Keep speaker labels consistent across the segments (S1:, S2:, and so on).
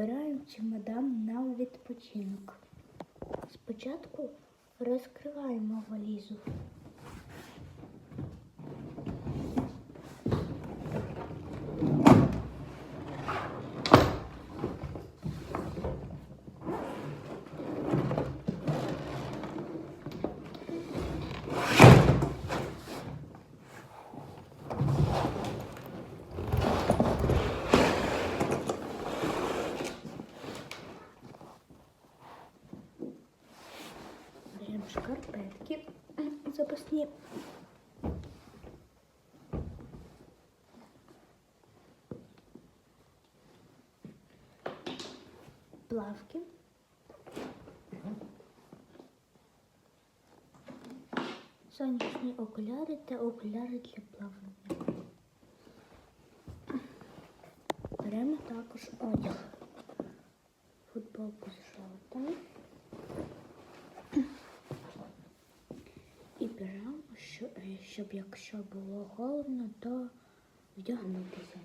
S1: збираємо чемодан на відпочинок. Спочатку розкриваємо валізу. Беремо шкарпетки запасні. Плавки. Сонячні окуляри та окуляри для плавання. Беремо також одяг. Футболку з шортами. І беремо, що- е, щоб якщо було холодно, то вдягнутися.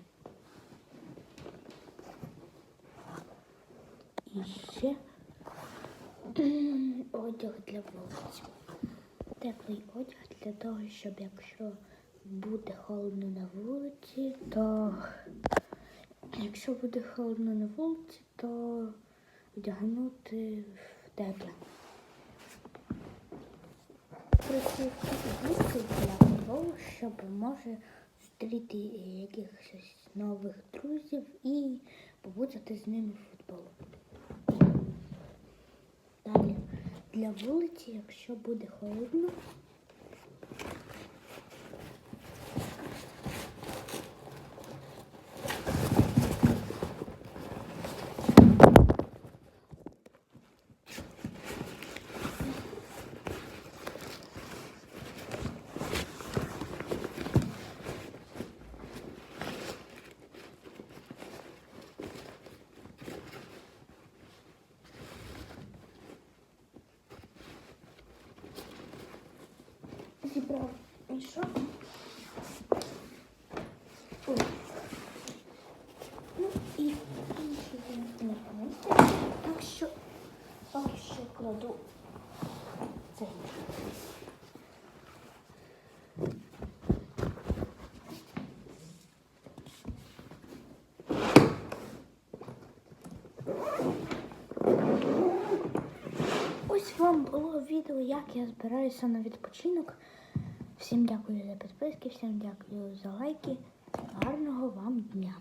S1: І ще одяг для вулиці. Теплий одяг для того, щоб якщо буде холодно на вулиці, то якщо буде холодно на вулиці, то вдягнути в тепле. Губки для того, щоб може зустріти якихось нових друзів і побути з ними в футбол. Далі для вулиці, якщо буде холодно, зібрав мішок. Ой. Ну і інші не помістив. Так що так що кладу цей. Ось вам було відео, як я збираюся на відпочинок. Всім дякую за підписки, всім дякую за лайки. Гарного вам дня!